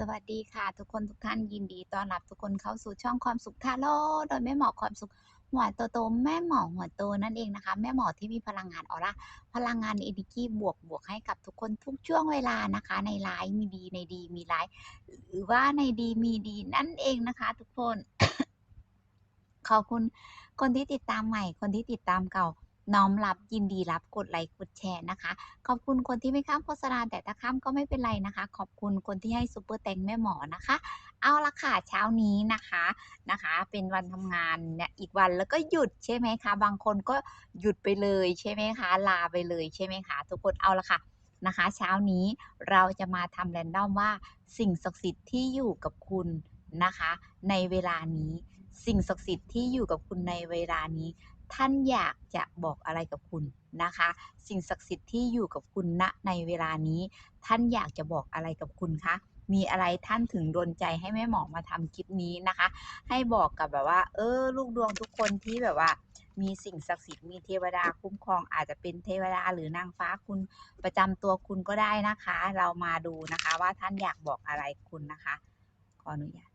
สวัสดีค่ะทุกคนทุกท่านยินดีต้อนรับทุกคนเข้าสู่ช่องความสุขทาโร่โดยแม่หมอความสุขหัวโตโตแม่หมอหัวโตนั่นเองนะคะ แม่หมอที่มีพลังงานออร่าพลังงานเอนิกี้บวกบวกให้กับทุกคนทุกช่วงเวลานะคะ ในไลฟ์มีดีในดีมีไลฟ์หรือว่าในดีมีดีนั่นเองนะคะ ทุกคน ขอบคุณคนที่ติดตามใหม่ คนที่ติดตามเก่า น้อมรับยินดีรับกดไลค์กดแชร์นะคะ ขอบคุณคนที่ไม่ข้ามโฆษณาแต่ถ้าข้ามก็ไม่เป็นไรนะคะ ขอบคุณคนที่ให้ซูเปอร์แตงแม่หมอนะคะ เอาละค่ะเช้านี้นะคะนะคะ เป็นวันทำงานเนี่ยอีกวันแล้วก็หยุดใช่ไหมคะ บางคนก็หยุดไปเลยใช่ไหมคะ ลาไปเลยใช่ไหมคะทุกคนเอาละค่ะนะคะเช้านี้เราจะมาทำแรนดอมว่าสิ่งศักดิ์สิทธิ์ที่อยู่กับคุณนะคะ ในเวลานี้ สิ่งศักดิ์สิทธิ์ที่อยู่กับคุณในเวลานี้ ท่านอยากจะบอกอะไรกับคุณนะคะ สิ่งศักดิ์สิทธิ์ที่อยู่กับคุณณในเวลานี้ ท่านอยากจะบอกอะไรกับคุณคะมีอะไรท่านถึงโดนใจให้แม่หมอมาทำคลิปนี้นะคะ ให้บอกกับแบบว่า เออ ลูกดวงทุกคนที่แบบว่า มีสิ่งศักดิ์สิทธิ์มีเทวดาคุ้มครอง อาจจะเป็นเทวดาหรือนางฟ้าคุณประจำตัวคุณก็ได้นะคะ เรามาดูนะคะ ว่าท่านอยากบอกอะไรคุณนะคะ ขออนุญาต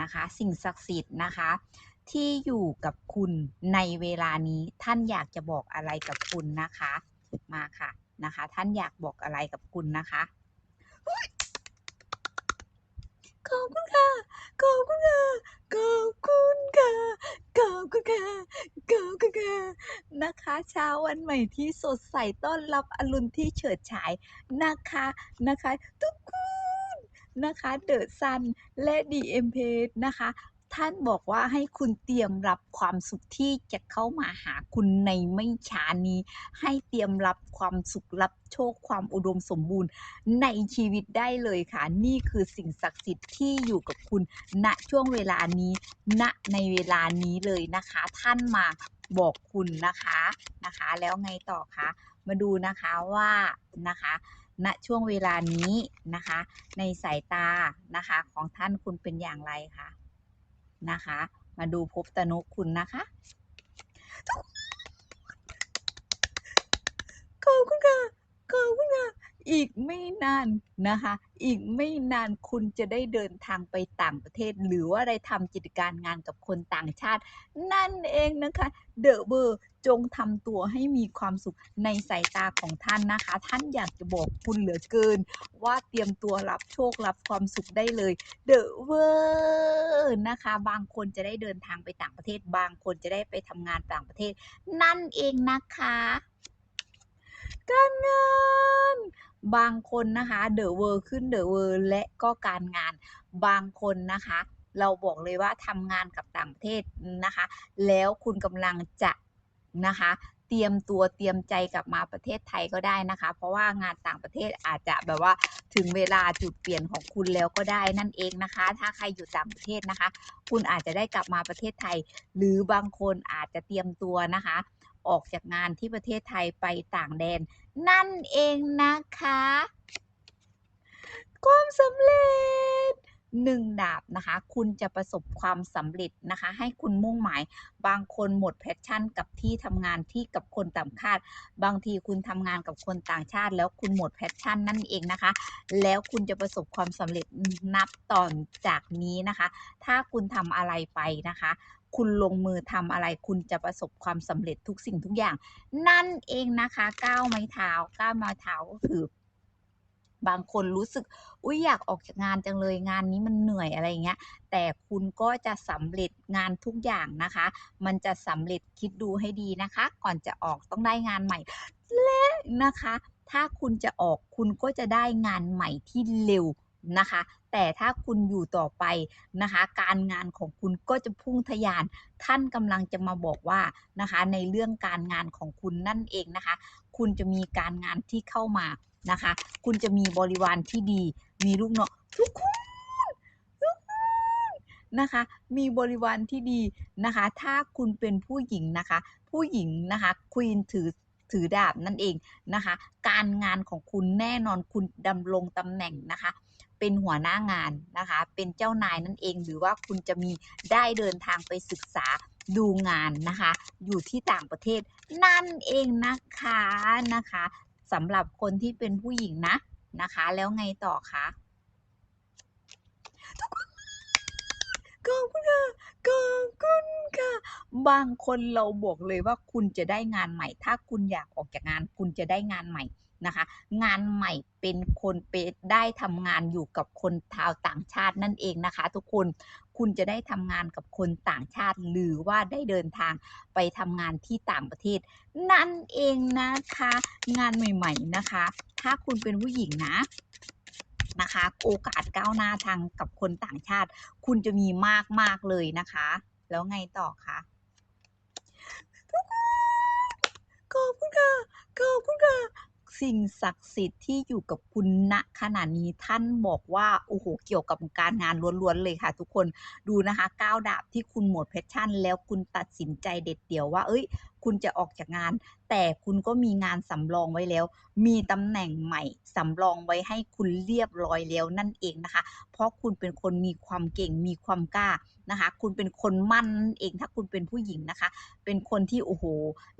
นะคะ สิ่งศักดิ์สิทธิ์นะคะ ที่อยู่กับคุณในเวลานี้ท่านอยากจะบอกอะไรกับคุณนะคะ มาค่ะนะคะ ท่านอยากบอกอะไรกับคุณนะคะขอบคุณค่ะขอบคุณค่ะขอบคุณค่ะขอบคุณค่ะขอบคุณค่ะนะคะ เช้าวันใหม่ที่สดใสต้อนรับอรุณที่เฉิดฉายนะคะนะคะ ทุกคนนะคะเดอะซันและดีเอ็มเพนะคะ ท่านบอกว่าให้คุณเตรียมรับความสุขที่จะเข้ามาหาคุณในไม่ช้านี้ ให้เตรียมรับความสุขรับโชคความอุดมสมบูรณ์ ในชีวิตได้เลยค่ะ นี่คือสิ่งศักดิ์สิทธิ์ที่อยู่กับคุณณช่วงเวลานี้ ณในเวลานี้เลยนะคะ ท่านมาบอกคุณนะคะนะคะ แล้วไงต่อคะมาดูนะคะว่านะคะณช่วงเวลานี้นะคะ ในสายตานะคะของท่านคุณเป็นอย่างไรคะ นะคะ มาดูภพตนุคุณนะคะขอบคุณค่ะขอบคุณค่ะอีกไม่นานนะคะ อีกไม่นานคุณจะได้เดินทางไปต่างประเทศ หรือว่าอะไรทำกิจการงานกับคนต่างชาติ นั่นเองนะคะ เดอะเบอร์ จงทำตัวให้มีความสุขในสายตาของท่านนะคะ ท่านอยากจะบอกคุณเหลือเกิน ว่าเตรียมตัวรับโชครับความสุขได้เลยเดอะเวอร์นะคะ บางคนจะได้เดินทางไปต่างประเทศ บางคนจะได้ไปทำงานต่างประเทศ นั่นเองนะคะการงานบางคนนะคะเดอะเวอร์ขึ้นเดอะเวอร์และก็การงานบางคนนะคะ เราบอกเลยว่าทำงานกับต่างประเทศนะคะ แล้วคุณกำลังจะ นะคะ เตรียมตัวเตรียมใจกลับมาประเทศไทยก็ได้นะคะ เพราะว่างานต่างประเทศอาจจะแบบว่าถึงเวลาจุดเปลี่ยนของคุณแล้วก็ได้นั่นเองนะคะ ถ้าใครอยู่ต่างประเทศนะคะ คุณอาจจะได้กลับมาประเทศไทย หรือบางคนอาจจะเตรียมตัวนะคะ ออกจากงานที่ประเทศไทยไปต่างแดน นั่นเองนะคะ ความสำเร็จ หนึ่งดาบนะคะ คุณจะประสบความสำเร็จนะคะ ให้คุณมุ่งหมาย บางคนหมดแพชชั่น กับที่ทำงานที่กับคนต่างชาติ บางทีคุณทำงานกับคนต่างชาติ แล้วคุณหมดแพชชั่นนั่นเองนะคะ แล้วคุณจะประสบความสำเร็จนับต่อจากนี้นะคะ ถ้าคุณทำอะไรไปนะคะคุณลงมือทำอะไรคุณจะประสบความสำเร็จทุกสิ่งทุกอย่าง นั่นเองนะคะก้าวไม้เท้าก้าวไม้เท้าก็คือ บางคนรู้สึก อุ้ยอยากออกจากงานจังเลยงานนี้มันเหนื่อยอะไรเงี้ย แต่คุณก็จะสำเร็จงานทุกอย่างนะคะ มันจะสำเร็จคิดดูให้ดีนะคะ ก่อนจะออกต้องได้งานใหม่และนะคะ ถ้าคุณจะออกคุณก็จะได้งานใหม่ที่เร็วนะคะ แต่ถ้าคุณอยู่ต่อไปนะคะ การงานของคุณก็จะพุ่งทะยาน ท่านกำลังจะมาบอกว่านะคะ ในเรื่องการงานของคุณนั่นเองนะคะ คุณจะมีการงานที่เข้ามา นะคะ คุณจะมีบริวารที่ดี มีลูกน้องทุกคนทุกคนนะคะ มีบริวารที่ดีนะคะ ถ้าคุณเป็นผู้หญิงนะคะ ผู้หญิงนะคะควีนถือถือดาบนั่นเองนะคะ การงานของคุณแน่นอนคุณดำรงตำแหน่งนะคะ เป็นหัวหน้างานนะคะ เป็นเจ้านายนั่นเอง หรือว่าคุณจะมีได้เดินทางไปศึกษาดูงานนะคะ อยู่ที่ต่างประเทศนั่นเองนะคะนะคะ สำหรับคนที่เป็นผู้หญิงนะนะคะ แล้วไงต่อคะทุกคนขอบคุณค่ะขอบคุณค่ะ บางคนเราบอกเลยว่าคุณจะได้งานใหม่ ถ้าคุณอยากออกจากงาน คุณจะได้งานใหม่นะคะ งานใหม่เป็นคนเปได้ทำงานอยู่กับคนชาวต่างชาตินั่นเองนะคะ ทุกคน คุณจะได้ทำงานกับคนต่างชาติ หรือว่าได้เดินทางไปทำงานที่ต่างประเทศ นั่นเองนะคะ งานใหม่ ๆนะคะ ถ้าคุณเป็นผู้หญิงนะนะคะโอกาสก้าวหน้าทางกับคนต่างชาติ คุณจะมีมากมากๆเลยนะคะ แล้วไงต่อคะขอบคุณค่ะขอบคุณค่ะ สิ่งศักดิ์สิทธิ์ที่อยู่กับคุณณขณะนี้ท่านบอกว่าโอ้โหเกี่ยวกับการงานล้วนๆเลยค่ะ ทุกคนดูนะคะก้าวดาบที่คุณหมดแพชชั่น แล้วคุณตัดสินใจเด็ดเดี่ยวว่า เอ้ย คุณจะออกจากงาน แต่คุณก็มีงานสำรองไว้แล้ว มีตำแหน่งใหม่สำรองไว้ให้คุณเรียบร้อยแล้วนั่นเองนะคะ เพราะคุณเป็นคนมีความเก่งมีความกล้านะคะ คุณเป็นคนมั่นนั่นเองถ้าคุณเป็นผู้หญิงนะคะ เป็นคนที่โอ้โห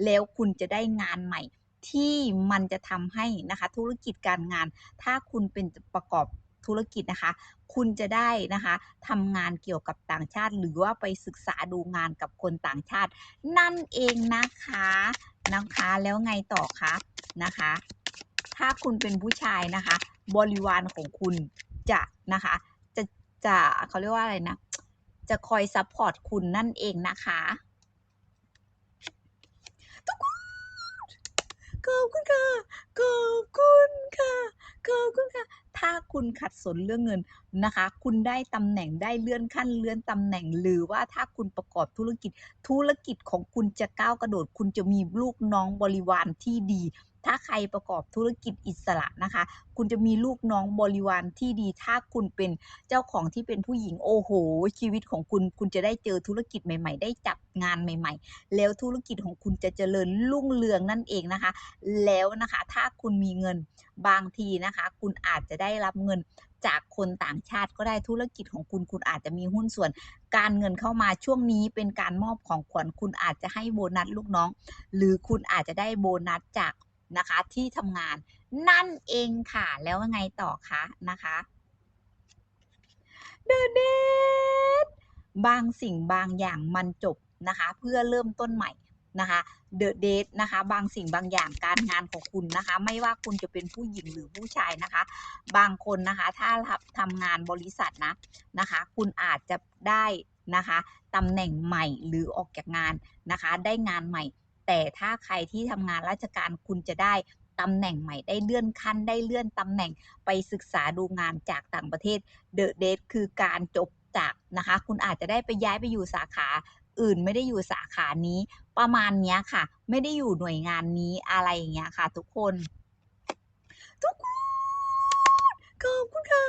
แล้วคุณจะได้งานใหม่ ที่มันจะทำให้นะคะธุรกิจการงาน ถ้าคุณเป็นประกอบธุรกิจนะคะ คุณจะได้นะคะทำงานเกี่ยวกับต่างชาติ หรือว่าไปศึกษาดูงานกับคนต่างชาติ นั่นเองนะคะนะคะแล้วไงต่อคะนะคะ ถ้าคุณเป็นผู้ชายนะคะ บริวารของคุณจะนะคะจะจะเขาเรียกว่าอะไรนะ จะคอยซัพพอร์ตคุณนั่นเองนะคะ ทุกคน ขอบคุณค่ะ ขอบคุณค่ะ ขอบคุณค่ะ ถ้าคุณขัดสนเรื่องเงินนะคะ คุณได้ตำแหน่งได้เลื่อนขั้นเลื่อนตำแหน่ง หรือว่าถ้าคุณประกอบธุรกิจ ธุรกิจของคุณจะก้าวกระโดด คุณจะมีลูกน้องบริวารที่ดี ถ้าใครประกอบธุรกิจอิสระนะคะ คุณจะมีลูกน้องบริวารที่ดี ถ้าคุณเป็นเจ้าของที่เป็นผู้หญิงโอ้โห ชีวิตของคุณคุณจะได้เจอธุรกิจใหม่ ๆ ได้จับงานใหม่ ๆ แล้วธุรกิจของคุณจะเจริญรุ่งเรืองนั่นเองนะคะ แล้วนะคะถ้าคุณมีเงินบางทีนะคะ คุณอาจจะได้รับเงินจากคนต่างชาติก็ได้ธุรกิจของคุณคุณอาจจะมีหุ้นส่วน การเงินเข้ามาช่วงนี้เป็นการมอบของขวัญคุณอาจจะให้โบนัสลูกน้อง หรือคุณอาจจะได้โบนัสจาก นะคะที่ทำงานนั่นเองค่ะ แล้วไงต่อคะนะคะเดอะเดทบางสิ่งบางอย่างมันจบนะคะ เพื่อเริ่มต้นใหม่นะคะเดอะเดทนะคะ บางสิ่งบางอย่างการงานของคุณนะคะ ไม่ว่าคุณจะเป็นผู้หญิงหรือผู้ชายนะคะ บางคนนะคะถ้าทำงานบริษัทนะนะคะ คุณอาจจะได้นะคะตำแหน่งใหม่หรือออกจากงานนะคะ ได้งานใหม่ แต่ถ้าใครที่ทำงานราชการคุณจะได้ตำแหน่งใหม่ได้เลื่อนขั้นได้เลื่อนตำแหน่งไปศึกษาดูงานจากต่างประเทศเดอะเดทคือการจบจากนะคะ คุณอาจจะได้ไปย้ายไปอยู่สาขาอื่นไม่ได้อยู่สาขานี้ ประมาณเนี้ยค่ะ ไม่ได้อยู่หน่วยงานนี้อะไรอย่างเงี้ยค่ะ ทุกคน ทุกคนขอบคุณค่ะ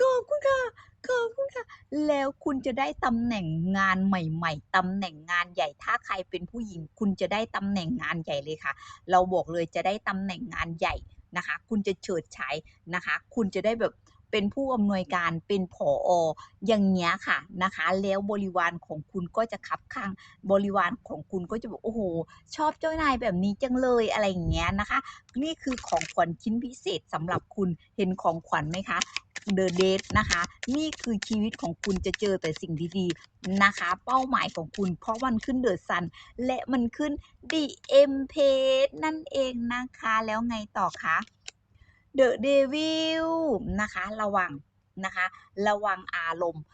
ขอบคุณค่ะ ขอบคุณค่ะ แล้วคุณจะได้ตำแหน่งงานใหม่ๆตำแหน่งงานใหญ่ ถ้าใครเป็นผู้หญิง คุณจะได้ตำแหน่งงานใหญ่เลยค่ะ เราบอกเลยจะได้ตำแหน่งงานใหญ่นะคะ คุณจะเฉิดฉายนะคะ คุณจะได้แบบเป็นผู้อำนวยการเป็นผอออย่างเงี้ยค่ะนะคะ แล้วบริวารของคุณก็จะคับข้างบริวารของคุณก็จะบอกโอ้โห ชอบเจ้านายแบบนี้จังเลยอะไรอย่างเงี้ยนะคะ นี่คือของขวัญชิ้นพิเศษสำหรับคุณเห็นของขวัญไหมคะ เดอะเดทนะคะ นี่คือชีวิตของคุณจะเจอแต่สิ่งดีๆนะคะ เป้าหมายของคุณ เพราะมันขึ้นเดอะซันและมันขึ้นดีเอ็มเพนั่นเองนะคะ แล้วไงต่อคะเดอะเดวิลนะคะ ระวังนะคะ ระวังอารมณ์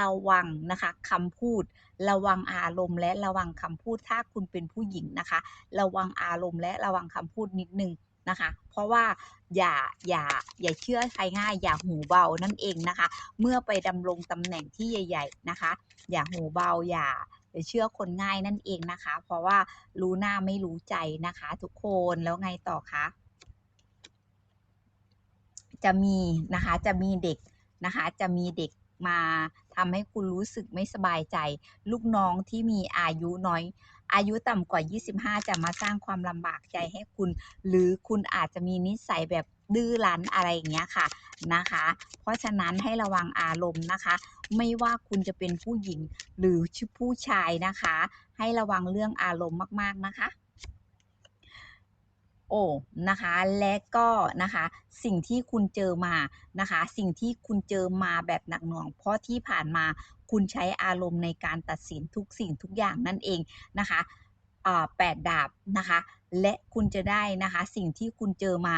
ระวังนะคะคำพูด ระวังอารมณ์และระวังคำพูดถ้าคุณเป็นผู้หญิงนะคะ ระวังอารมณ์และระวังคำพูดนิดนึง นะคะ เพราะว่าอย่าอย่าอย่าเชื่อใครง่าย อย่าหูเบานั่นเองนะคะ เมื่อไปดำรงตำแหน่งที่ใหญ่ ๆนะคะ อย่าหูเบาอย่าอย่าเชื่อคนง่ายนั่นเองนะคะ เพราะว่ารู้หน้าไม่รู้ใจนะคะ ทุกคนแล้วไงต่อคะจะมีนะคะจะมีเด็กนะคะจะมีเด็กมา ทำให้คุณรู้สึกไม่สบายใจ ลูกน้องที่มีอายุน้อย อายุต่ำกว่า 25 จะมาสร้างความลำบากใจให้คุณ หรือคุณอาจจะมีนิสัยแบบดื้อรั้นอะไรอย่างเงี้ยค่ะนะคะ เพราะฉะนั้นให้ระวังอารมณ์นะคะ ไม่ว่าคุณจะเป็นผู้หญิงหรือผู้ชายนะคะ ให้ระวังเรื่องอารมณ์มากๆนะคะ โอ้นะคะและก็นะคะสิ่งที่คุณเจอมานะคะ สิ่งที่คุณเจอมาแบบหนักหน่วง เพราะที่ผ่านมาคุณใช้อารมณ์ในการตัดสินทุกสิ่งทุกอย่างนั่นเองนะคะแปดดาบนะคะ และคุณจะได้นะคะสิ่งที่คุณเจอมา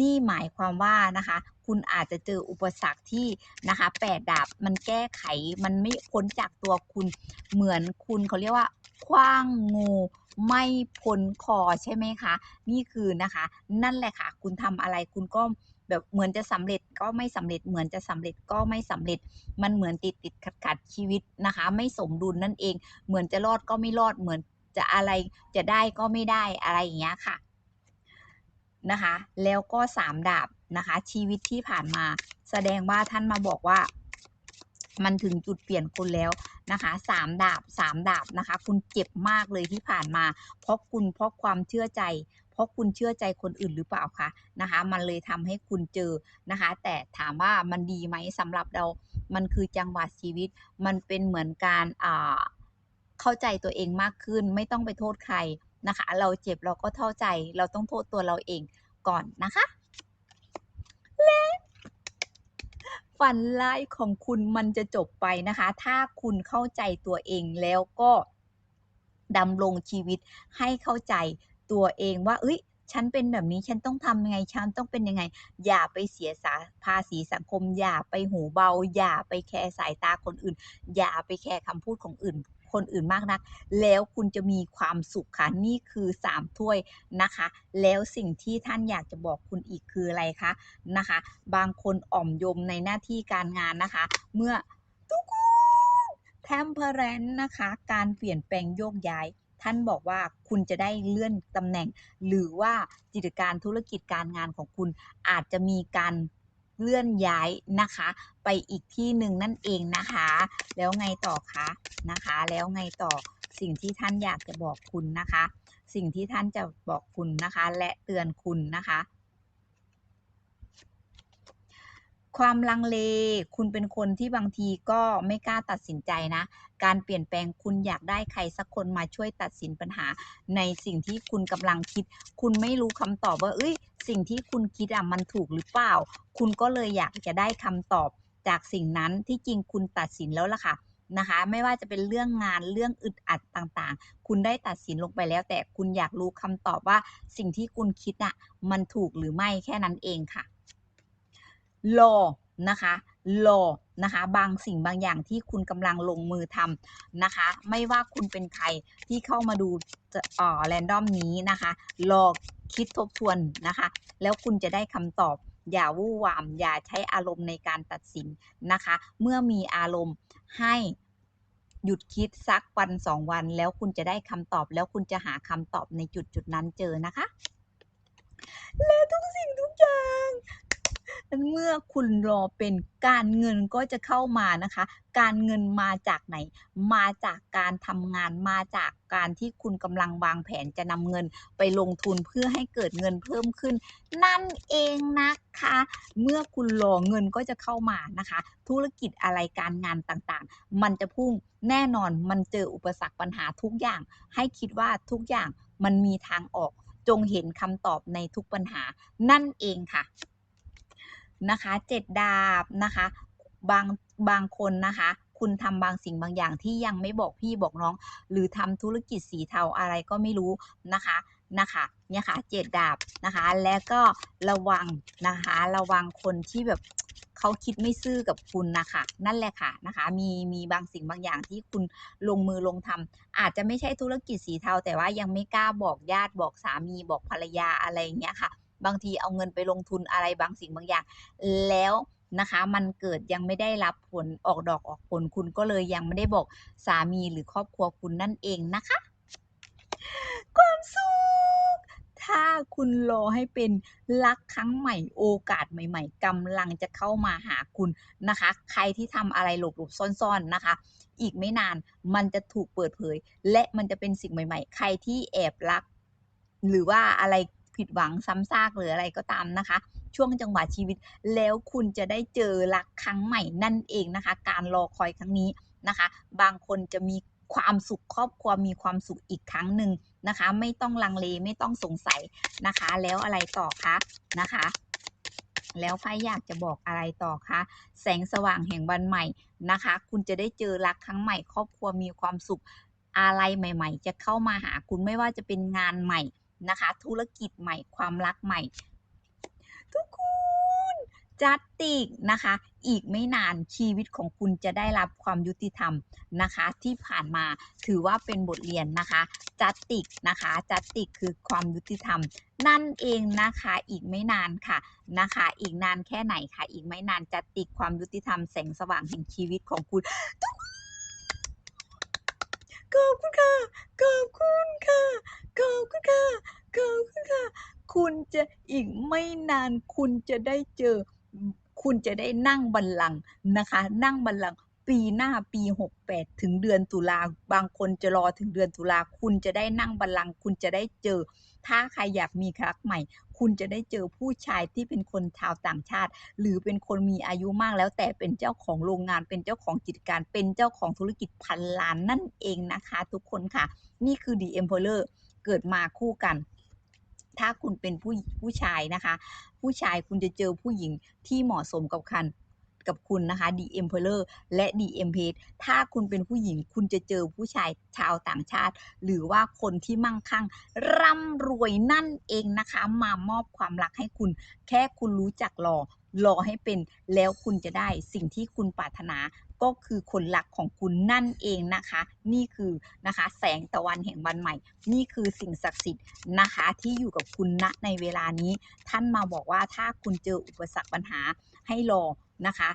นี่หมายความว่านะคะ คุณอาจจะเจออุปสรรคที่นะคะแปดดาบมันแก้ไขมันไม่พ้นจากตัวคุณเหมือนคุณเขาเรียกว่า คว้างงูไม่พ้นคอใช่ไหมคะ นี่คือนะคะ นั่นแหละค่ะ คุณทำอะไรคุณก็แบบเหมือนจะสำเร็จก็ไม่สำเร็จเหมือนจะสำเร็จก็ไม่สำเร็จ มันเหมือนติดติดขัดขัดชีวิตนะคะ ไม่สมดุลนั่นเอง เหมือนจะรอดก็ไม่รอดเหมือนจะอะไรจะได้ก็ไม่ได้อะไรอย่างเงี้ยค่ะนะคะ แล้วก็สามดาบนะคะ ชีวิตที่ผ่านมา แสดงว่าท่านมาบอกว่า มันถึงจุดเปลี่ยนคุณแล้วนะคะสามดาบสามดาบนะคะ คุณเจ็บมากเลยที่ผ่านมา เพราะคุณเพราะความเชื่อใจ เพราะคุณเชื่อใจคนอื่นหรือเปล่าคะนะคะ มันเลยทำให้คุณเจอนะคะ แต่ถามว่ามันดีไหมสำหรับเรา มันคือจังหวะชีวิต มันเป็นเหมือนการอ่าเข้าใจตัวเองมากขึ้น ไม่ต้องไปโทษใครนะคะ เราเจ็บเราก็เข้าใจ เราต้องโทษตัวเราเองก่อนนะคะ และ ฝันร้ายของคุณมันจะจบไปนะคะ ถ้าคุณเข้าใจตัวเองแล้วก็ดำรงชีวิตให้เข้าใจตัวเองว่า เอ้ย ฉันเป็นแบบนี้ ฉันต้องทำยังไง ฉันต้องเป็นยังไง อย่าไปเสียสาภาษีสังคม อย่าไปหูเบา อย่าไปแคร์สายตาคนอื่น อย่าไปแคร์คำพูดของอื่น คนอื่นมากนัก แล้วคุณจะมีความสุขค่ะนี่คือสามถ้วยนะคะ แล้วสิ่งที่ท่านอยากจะบอกคุณอีกคืออะไรคะนะคะ บางคนอ่อมยมในหน้าที่การงานนะคะ เมื่อทุกคนแทมเพอร์แรนนะคะ การเปลี่ยนแปลงโยกย้ายท่านบอกว่าคุณจะได้เลื่อนตำแหน่ง หรือว่ากิจการธุรกิจการงานของคุณอาจจะมีการ เลื่อนย้ายนะคะ ไปอีกที่หนึ่งนั่นเองนะคะ แล้วไงต่อคะนะคะ แล้วไงต่อสิ่งที่ท่านอยากจะบอกคุณนะคะ สิ่งที่ท่านจะบอกคุณนะคะ และเตือนคุณนะคะ ความลังเล คุณเป็นคนที่บางทีก็ไม่กล้าตัดสินใจนะ การเปลี่ยนแปลงคุณอยากได้ใครสักคนมาช่วยตัดสินปัญหา ในสิ่งที่คุณกำลังคิด คุณไม่รู้คำตอบว่า เอ้ย สิ่งที่คุณคิดอะมันถูกหรือเปล่า คุณก็เลยอยากจะได้คำตอบจากสิ่งนั้นที่จริงคุณตัดสินแล้วล่ะค่ะนะคะไม่ว่าจะเป็นเรื่องงานเรื่องอึดอัดต่างๆ คุณได้ตัดสินลงไปแล้ว แต่คุณอยากรู้คำตอบว่าสิ่งที่คุณคิดอะมันถูกหรือไม่แค่นั้นเองค่ะ รอนะคะรอนะคะ บางสิ่งบางอย่างที่คุณกำลังลงมือทำนะคะ ไม่ว่าคุณเป็นใครที่เข้ามาดูอ่อแรนดอมนี้นะคะรอคิดทบทวนนะคะ แล้วคุณจะได้คำตอบ อย่าวู่วาม อย่าใช้อารมณ์ในการตัดสินนะคะ เมื่อมีอารมณ์ให้หยุดคิดสักวันสองวัน แล้วคุณจะได้คำตอบ แล้วคุณจะหาคำตอบในจุดจุดนั้นเจอนะคะ และทุกสิ่งทุกอย่าง เมื่อคุณรอเป็นการเงินก็จะเข้ามานะคะ การเงินมาจากไหน มาจากการทำงานมาจากการที่คุณกำลังวางแผนจะนำเงินไปลงทุนเพื่อให้เกิดเงินเพิ่มขึ้น นั่นเองนะคะ เมื่อคุณรอเงินก็จะเข้ามานะคะ ธุรกิจอะไรการงานต่างๆ มันจะพุ่งแน่นอนมันเจออุปสรรคปัญหาทุกอย่าง ให้คิดว่าทุกอย่างมันมีทางออก จงเห็นคำตอบในทุกปัญหานั่นเองค่ะ นะคะเจ็ดดาบนะคะ บางบางคนนะคะ คุณทำบางสิ่งบางอย่างที่ยังไม่บอกพี่บอกน้อง หรือทำธุรกิจสีเทาอะไรก็ไม่รู้นะคะนะคะเนี่ยค่ะเจ็ดดาบนะคะ แล้วก็ระวังนะคะ ระวังคนที่แบบเขาคิดไม่ซื่อกับคุณนะคะนั่นแหละค่ะนะคะ มีมีบางสิ่งบางอย่างที่คุณลงมือลงทำอาจจะไม่ใช่ธุรกิจสีเทา แต่ว่ายังไม่กล้าบอกญาติบอกสามีบอกภรรยาอะไรอย่างเงี้ยค่ะ บางทีเอาเงินไปลงทุนอะไรบางสิ่งบางอย่าง แล้วนะคะมันเกิดยังไม่ได้รับผลออกดอกออกผลคุณก็เลยยังไม่ได้บอกสามีหรือครอบครัวคุณนั่นเองนะคะ ความสุขถ้าคุณรอให้เป็นรักครั้งใหม่โอกาสใหม่ ๆกำลังจะเข้ามาหาคุณนะคะ ใครที่ทำอะไรหลบๆซ่อนๆนะคะ อีกไม่นานมันจะถูกเปิดเผย และมันจะเป็นสิ่งใหม่ ๆ ใครที่แอบรัก หรือว่าอะไร ผิดหวังซ้ำซากหรืออะไรก็ตามนะคะ ช่วงจังหวะชีวิต แล้วคุณจะได้เจอรักครั้งใหม่นั่นเองนะคะ การรอคอยครั้งนี้นะคะ บางคนจะมีความสุขครอบครัวมีความสุขอีกครั้งหนึ่งนะคะ ไม่ต้องลังเลไม่ต้องสงสัยนะคะ แล้วอะไรต่อคะนะคะแล้วไพ่อยากจะบอกอะไรต่อคะแสงสว่างแห่งวันใหม่นะคะ คุณจะได้เจอรักครั้งใหม่ ครอบครัวมีความสุขอะไรใหม่ ๆ จะเข้ามาหาคุณไม่ว่าจะเป็นงานใหม่ นะคะ ธุรกิจใหม่ความรักใหม่ ทุกคนจัดติกนะคะ อีกไม่นานชีวิตของคุณจะได้รับความยุติธรรมนะคะ ที่ผ่านมาถือว่าเป็นบทเรียนนะคะ จัดติกนะคะจัดติกคือความยุติธรรม นั่นเองนะคะอีกไม่นานค่ะนะคะ อีกนานแค่ไหนคะอีกไม่นานจัดติกความยุติธรรมแสงสว่างแห่งชีวิตของคุณทุกคนขอบคุณค่ะขอบคุณค่ะ ขอบคุณค่ะขอบคุณค่ะ คุณจะอีกไม่นานคุณจะได้เจอ คุณจะได้นั่งบัลลังก์นะคะ นั่งบัลลังก์ปีหน้าปี 68 ถึงเดือนตุลาบางคนจะรอถึงเดือนตุลาคุณจะได้นั่งบัลลังก์คุณจะได้เจอ ถ้าใครอยากมีครักใหม่ คุณจะได้เจอผู้ชายที่เป็นคนชาวต่างชาติ หรือเป็นคนมีอายุมากแล้วแต่เป็นเจ้าของโรงงาน เป็นเจ้าของกิจการ เป็นเจ้าของธุรกิจพันล้านนั่นเองนะคะ ทุกคนค่ะ นี่คือ The Emperor เกิดมาคู่กัน ถ้าคุณเป็นผู้ผู้ชายนะคะ ผู้ชายคุณจะเจอผู้หญิงที่เหมาะสมกับคันกับคุณนะคะ The Emperor และ The Empress ถ้าคุณเป็นผู้หญิงคุณจะเจอผู้ชายชาวต่างชาติ หรือว่าคนที่มั่งคั่ง ร่ำรวยนั่นเองนะคะ มามอบความรักให้คุณ แค่คุณรู้จักรอ รอให้เป็นแล้วคุณจะได้สิ่งที่คุณปรารถนาก็คือคนรักของคุณนั่นเองนะคะ นี่คือนะคะ แสงตะวันแห่งวันใหม่ นี่คือสิ่งศักดิ์สิทธิ์นะคะ ที่อยู่กับคุณณในเวลานี้ ท่านมาบอกว่าถ้าคุณเจออุปสรรคปัญหาให้รอนะคะ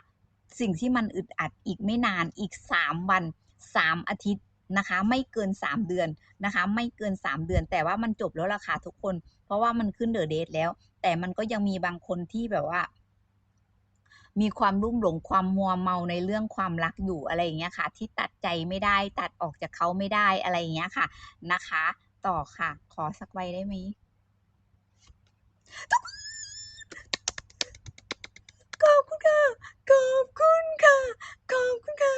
สิ่งที่มันอึดอัดอีกไม่นานอีก 3 วัน 3 อาทิตย์นะคะ ไม่เกิน 3 เดือนนะคะ ไม่เกิน 3 เดือน แต่ว่ามันจบแล้วล่ะค่ะทุกคน เพราะว่ามันขึ้นเดอะเดทแล้ว แต่มันก็ยังมีบางคนที่แบบว่า มีความรุ่มหลงความมัวเมาในเรื่องความรักอยู่อะไรอย่างเงี้ยค่ะ ที่ตัดใจไม่ได้ตัดออกจากเขาไม่ได้อะไรอย่างเงี้ยค่ะนะคะ ต่อค่ะ ขอสักใบได้ไหมขอบคุณค่ะขอบคุณค่ะขอบคุณค่ะ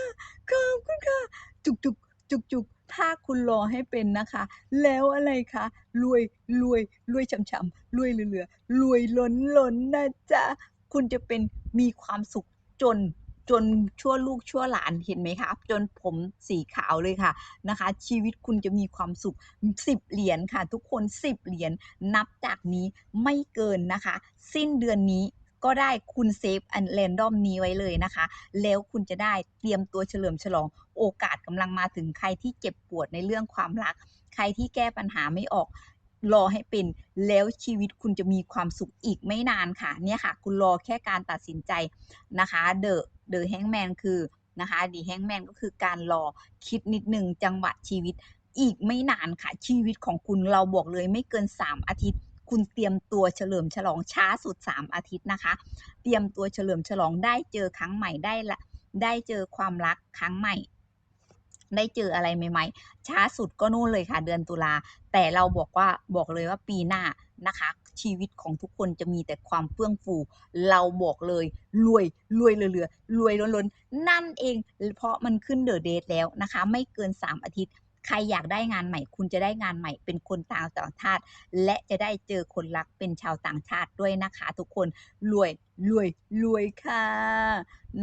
ขอบคุณค่ะ จุกจุกจุกจุกถ้าคุณรอให้เป็นนะคะ แล้วอะไรคะรวยรวยรวยช่ำๆรวยเหลือๆรวยล้นล้นนะจ๊ะ คุณจะเป็นมีความสุขจนจนชั่วลูกชั่วหลานเห็นไหมคะจนผมสีขาวเลยค่ะนะคะ ชีวิตคุณจะมีความสุข 10 เหรียญค่ะ ทุกคน 10 เหรียญนับจากนี้ไม่เกินนะคะ สิ้นเดือนนี้ก็ได้คุณเซฟอันแรนดอมนี้ไว้เลยนะคะ แล้วคุณจะได้เตรียมตัวเฉลิมฉลอง โอกาสกำลังมาถึงใครที่เจ็บปวดในเรื่องความรัก ใครที่แก้ปัญหาไม่ออก รอให้เป็นแล้วชีวิตคุณจะมีความสุขอีกไม่นานค่ะ เนี่ยค่ะ คุณรอแค่การตัดสินใจนะคะเดอะเดอะแฮงแมนคือนะคะดีแฮงแมนก็คือการรอคิดนิดหนึ่งจังหวะชีวิตอีกไม่นานค่ะ ชีวิตของคุณเราบอกเลยไม่เกิน 3 อาทิตย์ คุณเตรียมตัวเฉลิมฉลองช้าสุด 3 อาทิตย์นะคะ เตรียมตัวเฉลิมฉลองได้เจอครั้งใหม่ได้ละได้เจอความรักครั้งใหม่ ได้เจออะไรใหม่ๆ ช้าสุดก็นู่นเลยค่ะ เดือนตุลา แต่เราบอกว่าบอกเลยว่าปีหน้านะคะ ชีวิตของทุกคนจะมีแต่ความเฟื่องฟู เราบอกเลยรวยรวยเหลือๆรวยล้นๆ นั่นเอง เพราะมันขึ้นเดอะเดทแล้วนะคะ ไม่เกิน 3 อาทิตย์ใครอยากได้งานใหม่ คุณจะได้งานใหม่เป็นคนต่างต่างชาติ และจะได้เจอคนรักเป็นชาวต่างชาติด้วยนะคะ ทุกคนรวยรวยรวยค่ะ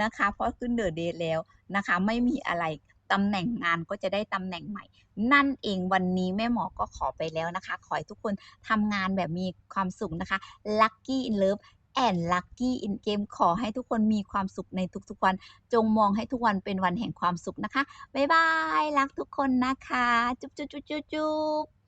นะคะ เพราะขึ้นเดอะเดทแล้วนะคะ ไม่มีอะไร ตำแหน่งงานก็จะได้ตำแหน่งใหม่ นั่นเองวันนี้แม่หมอก็ขอไปแล้วนะคะ ขอให้ทุกคนทำงานแบบมีความสุขนะคะ Lucky in Love and Lucky in Game ขอให้ทุกคนมีความสุขในทุกๆวัน จงมองให้ทุกวันเป็นวันแห่งความสุขนะคะ บ๊ายบาย รักทุกคนนะคะ จุ๊บจุ๊บจุ๊บจุ๊บ